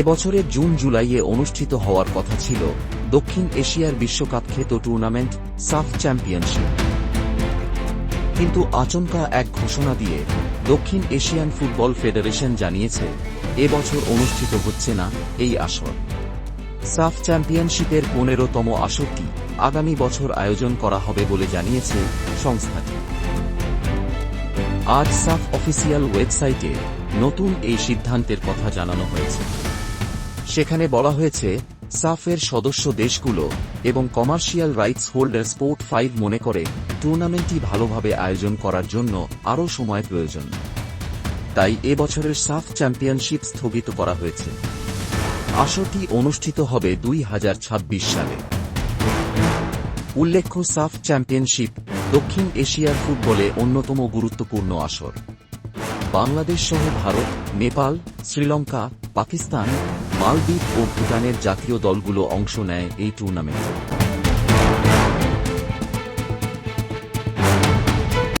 এবছরের জুন জুলাইয়ে অনুষ্ঠিত হওয়ার কথা ছিল দক্ষিণ এশিয়ার বিশ্বকাপ খ্যাত টুর্নামেন্ট সাফ চ্যাম্পিয়নশিপ। কিন্তু আচমকা এক ঘোষণা দিয়ে দক্ষিণ এশিয়ান ফুটবল ফেডারেশন জানিয়েছে, এবছর অনুষ্ঠিত হচ্ছে না এই আসর। সাফ চ্যাম্পিয়নশিপের পনেরোতম আসরটি আগামী বছর আয়োজন করা হবে বলে জানিয়েছে সংস্থাটি। আজ সাফ অফিসিয়াল ওয়েবসাইটে নতুন এই সিদ্ধান্তের কথা জানানো হয়েছে। সেখানে বলা হয়েছে, সাফের সদস্য দেশগুলো এবং commercial rights holder sport five মনে করে, টুর্নামেন্টটি ভালোভাবে আয়োজন করার জন্য আরও সময় প্রয়োজন। তাই এবছরের সাফ চ্যাম্পিয়নশিপ স্থগিত করা হয়েছে। আসরটি অনুষ্ঠিত হবে দুই হাজার ছাব্বিশ সালে। উল্লেখ্য, সাফ চ্যাম্পিয়নশিপ দক্ষিণ এশিয়ার ফুটবলে অন্যতম গুরুত্বপূর্ণ আসর। বাংলাদেশ সহ ভারত, নেপাল শ্রীলঙ্কা পাকিস্তান মালদ্বীপ ও ভুটানের জাতীয় দলগুলো অংশ নেয় এই টুর্নামেন্টে।